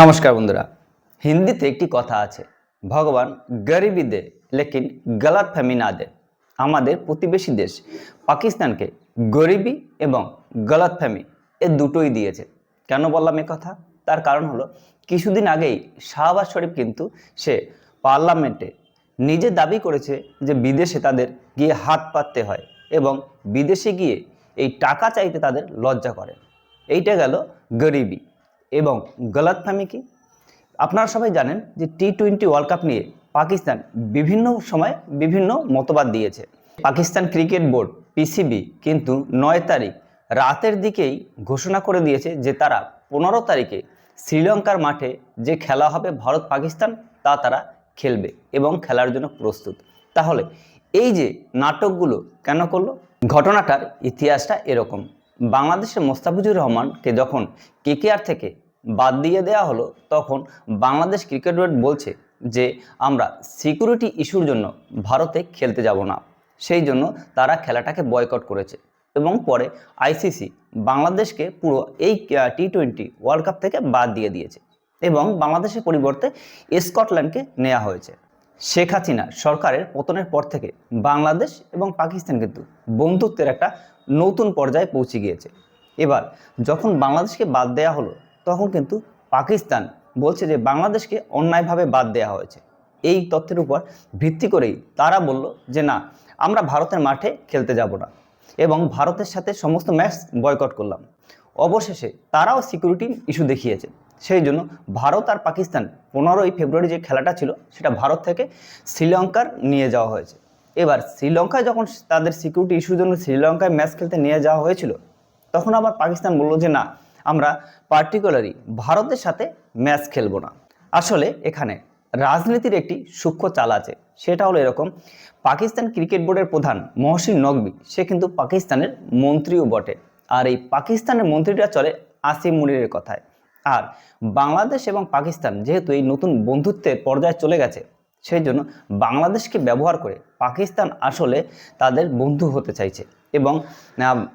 নমস্কার বন্ধুরা। হিন্দিতে একটি কথা আছে, ভগবান গরিবি দে, লেকিন গলত ফেমি না দে। আমাদের প্রতিবেশী দেশ পাকিস্তানকে গরিবি এবং গলত ফেমি এ দুটোই দিয়েছে। কেন বললাম এ কথা? তার কারণ হলো, কিছুদিন আগেই শাহবাজ শরীফ কিন্তু সে পার্লামেন্টে নিজে দাবি করেছে যে বিদেশে তাদের গিয়ে হাত পাততে হয় এবং বিদেশে গিয়ে এই টাকা চাইতে তাদের লজ্জা করে। এইটা গেল গরিবি। এবং গলতফামি কি? আপনারা সবাই জানেন যে টি টোয়েন্টি ওয়ার্ল্ড কাপ নিয়ে পাকিস্তান বিভিন্ন সময় বিভিন্ন মতবাদ দিয়েছে। পাকিস্তান ক্রিকেট বোর্ড পিসিবি কিন্তু নয় তারিখ রাতের দিকেই ঘোষণা করে দিয়েছে যে তারা পনেরো তারিখে শ্রীলঙ্কার মাঠে যে খেলা হবে ভারত পাকিস্তান তা তারা খেলবে এবং খেলার জন্য প্রস্তুত। তাহলে এই যে নাটকগুলো কেন করল? ঘটনাটার ইতিহাসটা এরকম। বাংলাদেশের মোস্তাফিজুর রহমানকে যখন কেকেআর থেকে বাদ দিয়ে দেওয়া হলো, তখন বাংলাদেশ ক্রিকেট বোর্ড বলছে যে, আমরা সিকিউরিটি ইস্যুর জন্য ভারতে খেলতে যাব না। সেই জন্য তারা খেলাটাকে বয়কট করেছে এবং পরে আইসিসি বাংলাদেশকে পুরো এই টি টোয়েন্টি ওয়ার্ল্ড কাপ থেকে বাদ দিয়ে দিয়েছে এবং বাংলাদেশের পরিবর্তে স্কটল্যান্ডকে নেওয়া হয়েছে। শেখ হাসিনা সরকারের পতনের পর থেকে বাংলাদেশ এবং পাকিস্তান কিন্তু বন্ধুত্বের একটা নতুন পর্যায়ে পৌঁছে গিয়েছে। এবার যখন বাংলাদেশকে বাদ দেওয়া হলো, তখন কিন্তু পাকিস্তান বলছে যে বাংলাদেশকে অন্যায়ভাবে বাদ দেওয়া হয়েছে। এই তথ্যের উপর ভিত্তি করেই তারা বলল যে না, আমরা ভারতের মাঠে খেলতে যাব না। এবং ভারতের সাথে সমস্ত ম্যাচ বয়কট করলাম। অবশেষে তারাও সিকিউরিটি ইস্যু দেখিয়েছে। সেই জন্য ভারত আর পাকিস্তান পনেরোই ফেব্রুয়ারি যে খেলাটা ছিল, সেটা ভারত থেকে শ্রীলঙ্কার নিয়ে যাওয়া হয়েছে। এবার শ্রীলঙ্কায় যখন তাদের সিকিউরিটি ইস্যুর জন্য শ্রীলঙ্কায় ম্যাচ খেলতে নিয়ে যাওয়া হয়েছিল, তখন আবার পাকিস্তান বলল যে, না, আমরা পার্টিকুলারলি ভারতের সাথে ম্যাচ খেলব না। আসলে এখানে রাজনীতির একটি সূক্ষ্ম চাল আছে, সেটা হলো এরকম। পাকিস্তান ক্রিকেট বোর্ডের প্রধান মহসিন নকবি, সে কিন্তু পাকিস্তানের মন্ত্রীও বটে। আর এই পাকিস্তানের মন্ত্রীরা চলে আসিম মুনিরের কথায়। আর বাংলাদেশ এবং পাকিস্তান যেহেতু এই নতুন বন্ধুত্বের পর্যায়ে চলে গেছে, সেই জন্য বাংলাদেশকে ব্যবহার করে পাকিস্তান আসলে তাদের বন্ধু হতে চাইছে এবং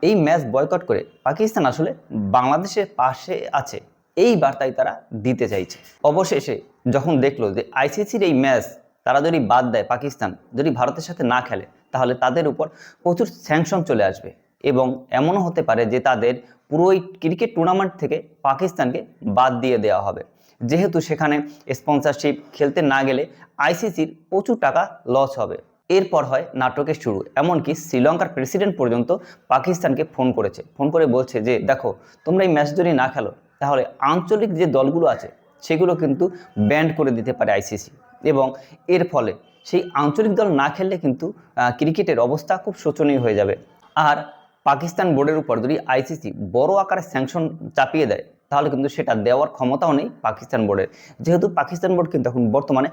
এই ম্যাচ বয়কট করে পাকিস্তান আসলে বাংলাদেশের পাশে আছে। এই বার্তাই তারা দিতে চাইছে। অবশেষে যখন দেখল যে আইসিসির এই ম্যাচ তারা যদি বাদ দেয় পাকিস্তান, যদি ভারতের সাথে না খেলে, তাহলে তাদের উপর প্রচুর স্যাংশন চলে আসবে। এবং এমনও হতে পারে যে তাদের পুরো এই ক্রিকেট টুর্নামেন্ট থেকে পাকিস্তানকে বাদ দিয়ে দেওয়া হবে। যেহেতু সেখানে স্পন্সরশিপ খেলতে না গেলে আইসিসির প্রচুর টাকা লস হবে। এরপর হয় নাটকের শুরু, এমনকি শ্রীলঙ্কার প্রেসিডেন্ট পর্যন্ত পাকিস্তানকে ফোন করেছে। ফোন করে বলছে যে, দেখো, তোমরা এই ম্যাচ যদি না খেলো, তাহলে আঞ্চলিক যে দলগুলো আছে, সেগুলো কিন্তু ব্যান্ড করে দিতে পারে আইসিসি। এবং এর ফলে সেই আঞ্চলিক দল না খেললে কিন্তু ক্রিকেটের অবস্থা খুব শোচনীয় হয়ে যাবে। আর পাকিস্তান বোর্ডের উপর যদি আইসিসি বড় আকারে স্যাংশন চাপিয়ে দেয়, তাহলে কিন্তু সেটা দেওয়ার ক্ষমতাও নেই পাকিস্তান বোর্ডের। যেহেতু পাকিস্তান বোর্ড কিন্তু এখন বর্তমানে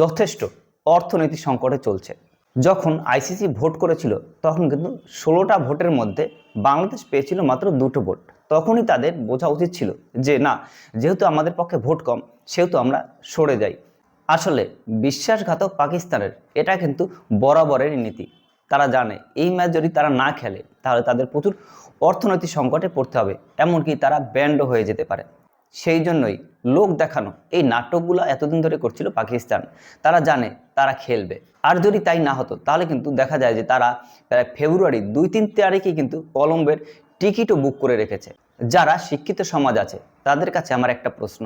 যথেষ্ট অর্থনৈতিক সংকটে চলছে। যখন আইসিসি ভোট করেছিল, তখন কিন্তু ষোলোটা ভোটের মধ্যে বাংলাদেশ পেয়েছিল মাত্র দুটো ভোট। তখনই তাদের বোঝা উচিত ছিল যে, না, যেহেতু আমাদের পক্ষে ভোট কম, সেহেতু আমরা সরে যাই। আসলে বিশ্বাসঘাতক পাকিস্তানের এটা কিন্তু বরাবরেরই নীতি। তারা জানে, এই ম্যাচ যদি তারা না খেলে, তাহলে তাদের প্রচুর অর্থনৈতিক সংকটে পড়তে হবে, এমনকি তারা ব্যান্ডও হয়ে যেতে পারে। সেই জন্যই লোক দেখানো, এই নাটকগুলো এতদিন ধরে করছিল পাকিস্তান, তারা জানে তারা খেলবে। আর যদি তাই না হতো, তাহলে কিন্তু দেখা যায় যে তারা প্রায় ফেব্রুয়ারি দুই তিন তারিখে কিন্তু কলম্বের টিকিটও বুক করে রেখেছে। যারা শিক্ষিত সমাজ আছে, তাদের কাছে আমার একটা প্রশ্ন,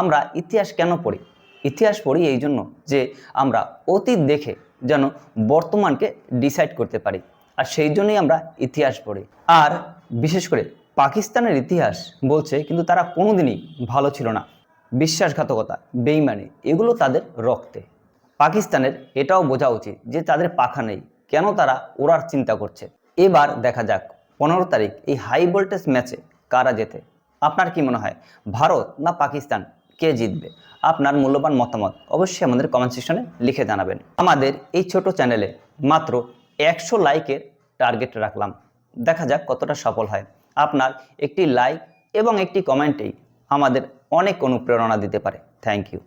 আমরা ইতিহাস কেন পড়ি? ইতিহাস পড়ি এই জন্য যে আমরা অতীত দেখে যেন বর্তমানকে ডিসাইড করতে পারি। আর সেই জন্যই আমরা ইতিহাস পড়ি। আর বিশেষ করে পাকিস্তানের ইতিহাস বলছে কিন্তু তারা কোনোদিনই ভালো ছিল না। বিশ্বাসঘাতকতা, বেইমানি, এগুলো তাদের রক্তে। পাকিস্তানের এটাও বোঝা উচিত যে তাদের পাখা নেই। কেন তারা ওড়ার চিন্তা করছে? এবার দেখা যাক পনেরো তারিখ এই হাই ভোল্টেজ ম্যাচে কারা জেতে। আপনার কি মনে হয়, ভারত না পাকিস্তান? কে জিতবে? আপনার মূল্যবান মতামত অবশ্যই আমাদের কমেন্ট সেকশনে লিখে জানাবেন। আমাদের এই ছোট চ্যানেলে মাত্র একশো লাইকের টার্গেট রাখলাম। দেখা যাক কতটা সফল হয়। আপনার একটি লাইক এবং একটি কমেন্টেই আমাদের অনেক অনুপ্রেরণা দিতে পারে। Thank you